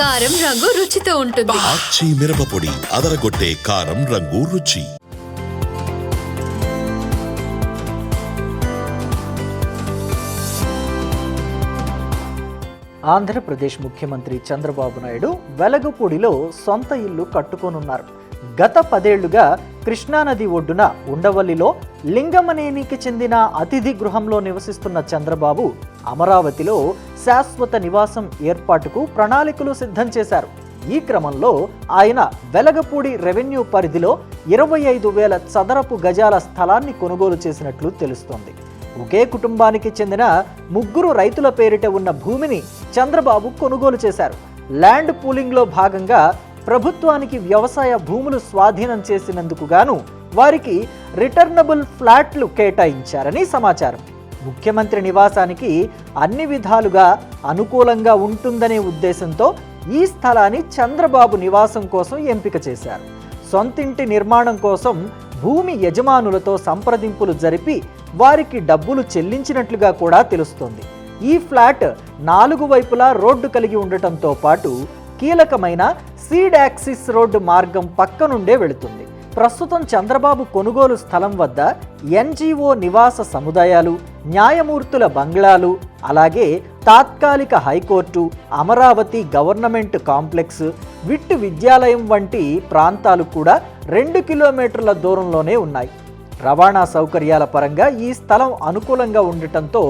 కారం రంగు రుచితో ఉంటుంది. ఆచి మిరపపొడి అదరగొట్టే కారం రంగు రుచి. ఆంధ్రప్రదేశ్ ముఖ్యమంత్రి చంద్రబాబు నాయుడు వెలగపూడిలో సొంత ఇల్లు కట్టుకోనున్నారు. గత పదేళ్ళుగా కృష్ణానది ఒడ్డున ఉండవల్లిలో లింగమనేనికి చెందిన అతిథి గృహంలో నివసిస్తున్న చంద్రబాబు అమరావతిలో శాశ్వత నివాసం ఏర్పాటుకు ప్రణాళికలు సిద్ధం చేశారు. ఈ క్రమంలో ఆయన వెలగపూడి రెవెన్యూ పరిధిలో ఇరవై ఐదు వేల చదరపు గజాల స్థలాన్ని కొనుగోలు చేసినట్లు తెలుస్తోంది. ఒకే కుటుంబానికి చెందిన ముగ్గురు రైతుల పేరిట ఉన్న భూమిని చంద్రబాబు కొనుగోలు చేశారు. ల్యాండ్ పూలింగ్లో భాగంగా ప్రభుత్వానికి వ్యవసాయ భూములు స్వాధీనం చేసినందుకు గాను వారికి రిటర్నబుల్ ఫ్లాట్లు కేటాయించారని సమాచారం. ముఖ్యమంత్రి నివాసానికి అన్ని విధాలుగా అనుకూలంగా ఉంటుందనే ఉద్దేశంతో ఈ స్థలాన్ని చంద్రబాబు నివాసం కోసం ఎంపిక చేశారు. సొంతింటి నిర్మాణం కోసం భూమి యజమానులతో సంప్రదింపులు జరిపి వారికి డబ్బులు చెల్లించినట్లుగా కూడా తెలుస్తోంది. ఈ ఫ్లాట్ నాలుగు వైపులా రోడ్డు కలిగి ఉండటంతో పాటు కీలకమైన సీడ్ యాక్సిస్ రోడ్డు మార్గం పక్క నుండే వెళుతుంది. ప్రస్తుతం చంద్రబాబు కొనుగోలు స్థలం వద్ద ఎన్జీఓ నివాస సముదాయాలు న్యాయమూర్తుల బంగ్లాలు అలాగే తాత్కాలిక high court Amaravati government complex విట్టు విద్యాలయం వంటి ప్రాంతాలు కూడా రెండు కిలోమీటర్ల దూరంలోనే ఉన్నాయి. రవాణా సౌకర్యాల పరంగా ఈ స్థలం అనుకూలంగా ఉండటంతో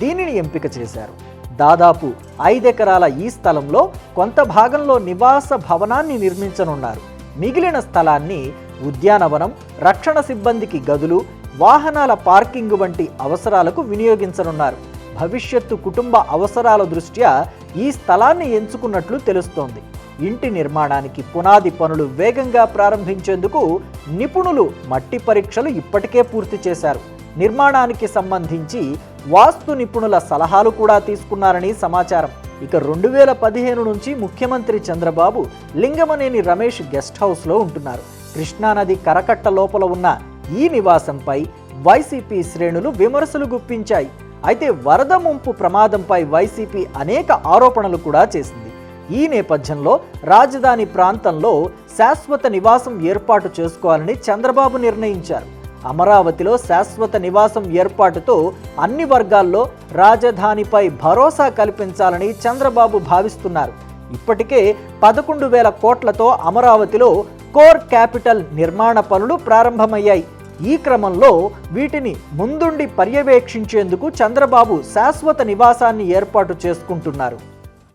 దీనిని ఎంపిక చేశారు. దాదాపు ఐదెకరాల ఈ స్థలంలో కొంత భాగంలో నివాస భవనాన్ని నిర్మించనున్నారు. మిగిలిన స్థలాన్ని ఉద్యానవనం రక్షణ సిబ్బందికి గదులు వాహనాల పార్కింగ్ వంటి అవసరాలకు వినియోగించనున్నారు. భవిష్యత్తు కుటుంబ అవసరాల దృష్ట్యా ఈ స్థలాన్ని ఎంచుకున్నట్లు తెలుస్తోంది. ఇంటి నిర్మాణానికి పునాది పనులు వేగంగా ప్రారంభించేందుకు నిపుణులు మట్టి పరీక్షలు ఇప్పటికే పూర్తి చేశారు. నిర్మాణానికి సంబంధించి వాస్తు నిపుణుల సలహాలు కూడా తీసుకున్నారని సమాచారం. ఇక రెండు వేల పదిహేను నుంచి ముఖ్యమంత్రి చంద్రబాబు లింగమనేని రమేష్ గెస్ట్ హౌస్లో ఉంటున్నారు. కృష్ణానది కరకట్ట లోపల ఉన్న ఈ నివాసంపై వైసీపీ శ్రేణులు విమర్శలు గుప్పించాయి. అయితే వరద ముంపు ప్రమాదంపై వైసీపీ అనేక ఆరోపణలు కూడా చేసింది. ఈ నేపథ్యంలో రాజధాని ప్రాంతంలో శాశ్వత నివాసం ఏర్పాటు చేసుకోవాలని చంద్రబాబు నిర్ణయించారు. అమరావతిలో శాశ్వత నివాసం ఏర్పాటుతో అన్ని వర్గాల్లో రాజధానిపై భరోసా కల్పించాలని చంద్రబాబు భావిస్తున్నారు. ఇప్పటికే పదకొండు వేల కోట్లతో అమరావతిలో కోర్ క్యాపిటల్ నిర్మాణ పనులు ప్రారంభమయ్యాయి. ఈ క్రమంలో వీటిని ముందుండి పర్యవేక్షించేందుకు చంద్రబాబు శాశ్వత నివాసాన్ని ఏర్పాటు చేసుకుంటున్నారు.